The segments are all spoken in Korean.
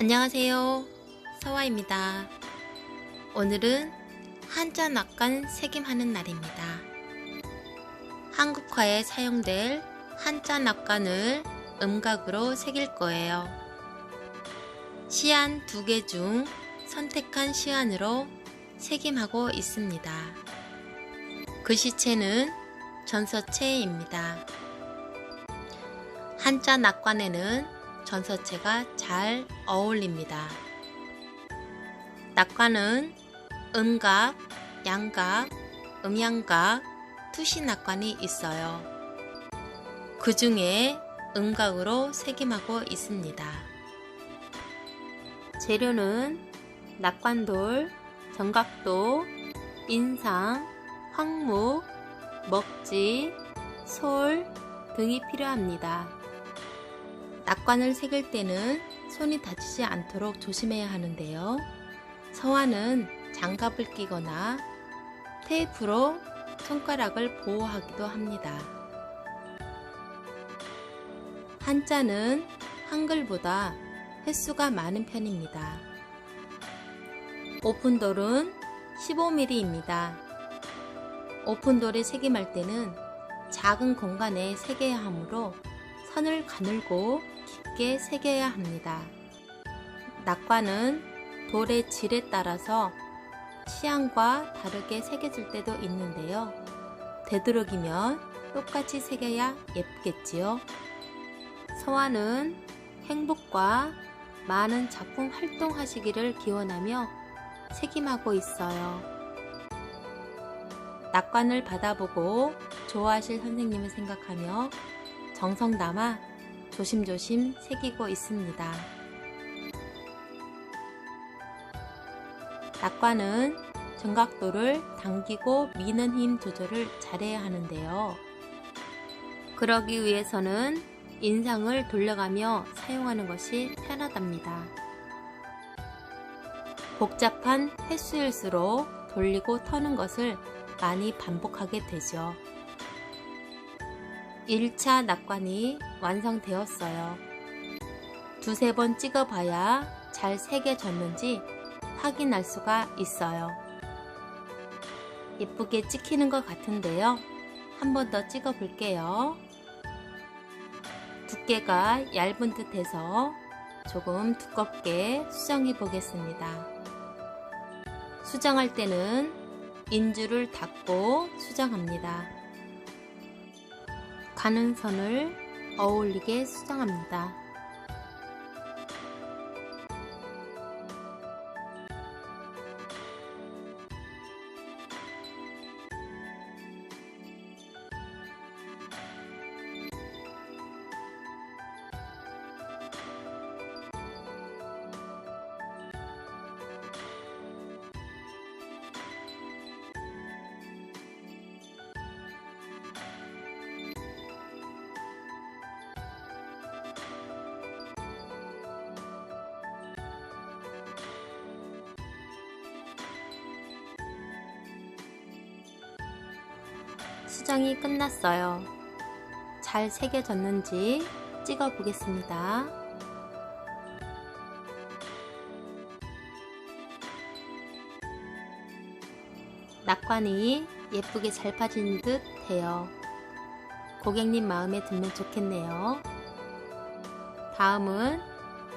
안녕하세요. 서화입니다. 오늘은 한자 낙관 새김하는 날입니다. 한국화에 사용될 한자 낙관을 음각으로 새길 거예요. 시안 두 개 중 선택한 시안으로 새김하고 있습니다. 글씨체는 전서체입니다. 한자 낙관에는 전서체가 잘 어울립니다. 낙관은 음각, 양각, 음양각, 투시 낙관이 있어요. 그 중에 음각으로 새김하고 있습니다. 재료는 낙관돌, 정각도, 인상, 황무, 먹지, 솔 등이 필요합니다. 낙관을 새길 때는 손이 다치지 않도록 조심해야 하는데요. 서화는 장갑을 끼거나 테이프로 손가락을 보호하기도 합니다. 한자는 한글보다 횟수가 많은 편입니다. 오픈돌은 15mm입니다. 오픈돌에 새김할 때는 작은 공간에 새겨야 하므로 선을 가늘고 깊게 새겨야 합니다. 낙관은 돌의 질에 따라서 취향과 다르게 새겨질 때도 있는데요. 되도록이면 똑같이 새겨야 예쁘겠지요. 서화는 행복과 많은 작품 활동하시기를 기원하며 새김하고 있어요. 낙관을 받아보고 좋아하실 선생님을 생각하며 정성 담아 조심조심 새기고 있습니다. 낙관은 정각도를 당기고 미는 힘 조절을 잘해야 하는데요. 그러기 위해서는 인상을 돌려가며 사용하는 것이 편하답니다. 복잡한 횟수일수록 돌리고 터는 것을 많이 반복하게 되죠. 1차 낙관이 완성되었어요. 두세 번 찍어봐야 잘 새겨졌는지 확인할 수가 있어요. 예쁘게 찍히는 것 같은데요. 한 번 더 찍어 볼게요. 두께가 얇은 듯 해서 조금 두껍게 수정해 보겠습니다. 수정할 때는 인주를 닫고 수정합니다. 가는 선을 어울리게 수정합니다. 수정이 끝났어요. 잘 새겨졌는지 찍어 보겠습니다. 낙관이 예쁘게 잘 빠진 듯 해요. 고객님 마음에 들면 좋겠네요. 다음은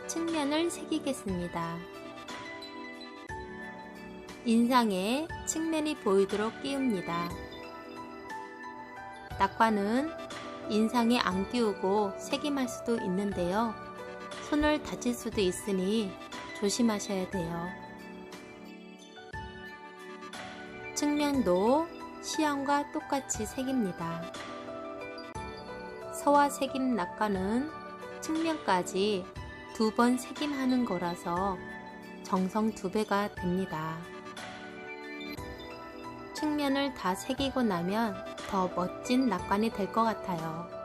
측면을 새기겠습니다. 인상에 측면이 보이도록 끼웁니다. 낙관은 인상에 안 끼우고 새김할 수도 있는데요. 손을 다칠 수도 있으니 조심하셔야 돼요. 측면도 시험과 똑같이 새깁니다. 서화 새김 낙관은 측면까지 두번 새김하는 거라서 정성 두 배가 됩니다. 측면을 다 새기고 나면 더 멋진 낙관이 될 것 같아요.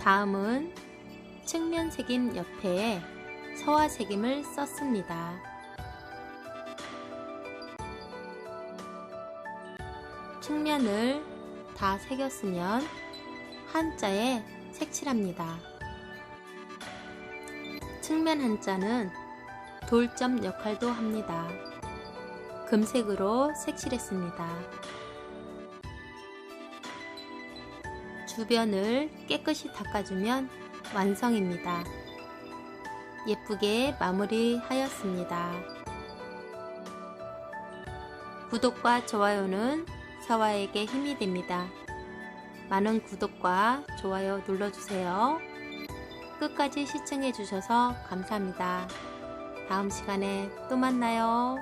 다음은 측면 새김 옆에 서화 새김을 썼습니다. 측면을 다 새겼으면 한자에 색칠합니다. 측면 한자는 돌점 역할도 합니다. 금색으로 색칠했습니다. 주변을 깨끗이 닦아주면 완성입니다. 예쁘게 마무리하였습니다. 구독과 좋아요는 서화에게 힘이 됩니다. 많은 구독과 좋아요 눌러주세요. 끝까지 시청해주셔서 감사합니다. 다음 시간에 또 만나요.